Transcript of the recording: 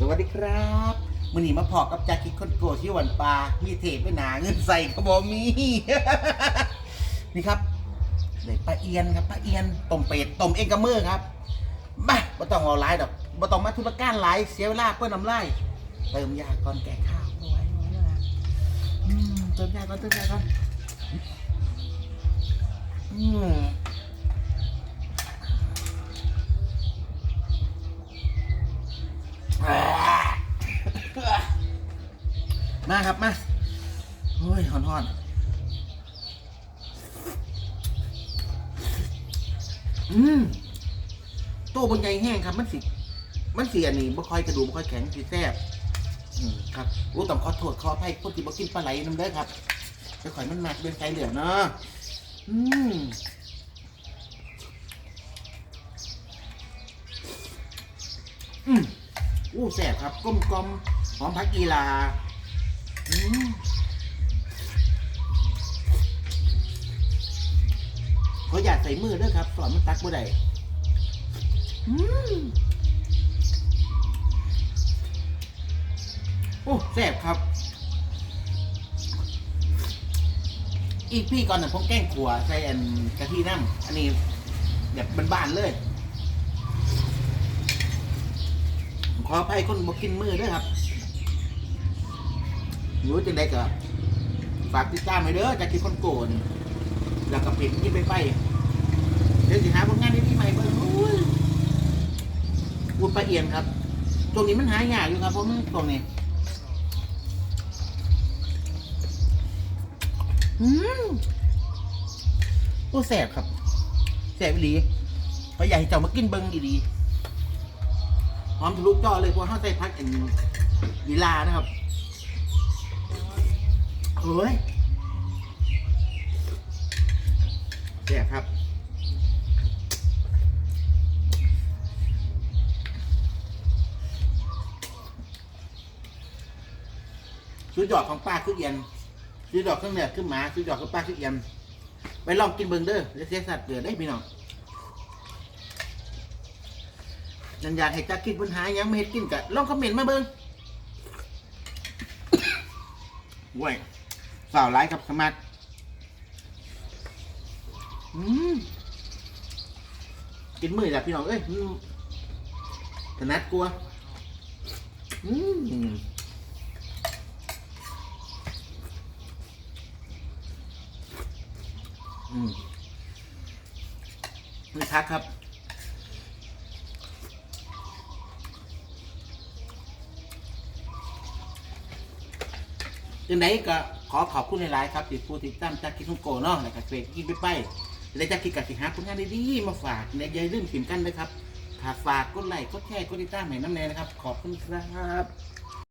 สวัสดีครับมื่อนี้มาพอกับจากิดคนโกที่วันปลามีเทปไปหนาเงินใส่กระบอกมี นี่ครับได้ปลาเอียนครับปลาเอียนต้มเป็ดต้มเองกับมือครับมาบ่ต้องเอาหลายดอกบ่ต้องมาธุรการหลายเสียเวลาเพื่อนน้ำลายเติมยาก่อนแก่ข้าวเอาไว้เอาไว้นะเติมยาก่อนเติมยาก่อนอืม มาครับมาโอ้ยหอนหอนอืมโต้บนใหญ่แห้งครับ มันสิมันเสียนี่บ่ค่อยกระดูกบ่ค่อยแข็งสิแซ่บอืมครับโอ้ต้องขอโทษขออภัยคนที่บ่กินปลาไหลน้ำเด้อครับไปข่อยมันหนักเดินใจเหลือเนาะอืมอืมอู้แสบครับกลมกลมหอมผักกีลา เขาอยากใส่มือด้วยครับสอนมันตักบ่ได้อืมโอ้แสบครับ อีกพี่ก่อนนะผมแกล้งขัวใส่อันกะทิน้ำอันนี้แบบบ้านๆเลยขออภัยคนบอกกินมือด้วยครับ รู้จังไดก็ฝากติดตามไปเด้อจากกินคนโกนแล้วก็เพจที่ไปไปเดี๋ยวสิหาผลงานที่ใหม่เบิ่งอุ้ยพูดไปเอียนครับ ตรงนี้มันหายากอยู่ครับเพราะมันตรงนี้อืมโอ้แสบครับแสบอีหลีพราะอยากให้เจ้ามากินเบิ่งดีๆหอมทะลุจอเลยเพราะห้าใส่พักอ็นลีลานะครับ ฮ้ยแซ่ครับซื้อดอกของป้าคือเอียนซื้อดอกเครื่องเหนือขึ้นหมาซื้อดอกของป้าคือเอียนไปลองกินเบิงเด้อแล้วเสียสัตว์เดือดได้พี่น้องยังอยากให้จักกินปัญหายังไม่เห็นกินกะลองคอมเมนต์มาเบิ้งเว้ สาวไลค์ครับสมัครอืมกินมือจ้ะพี่น้องเอ้ยอืมถนัดกลัวอืมอืมนี่ทักครับยังไงก็ ขอขอบคุณหลายๆครับติดผู้ติดตามจากคิดทุงโกเนาะแล้วก็เฟซกินไปไปและจากคิดกับสิหาผลงานดีๆมาฝากในใย่าลืมถิ่มกันนะครับถ้าฝากกดไลค์กดแชร์กดติดตามให้น้ำแน่นะครับ ขอบคุณครับ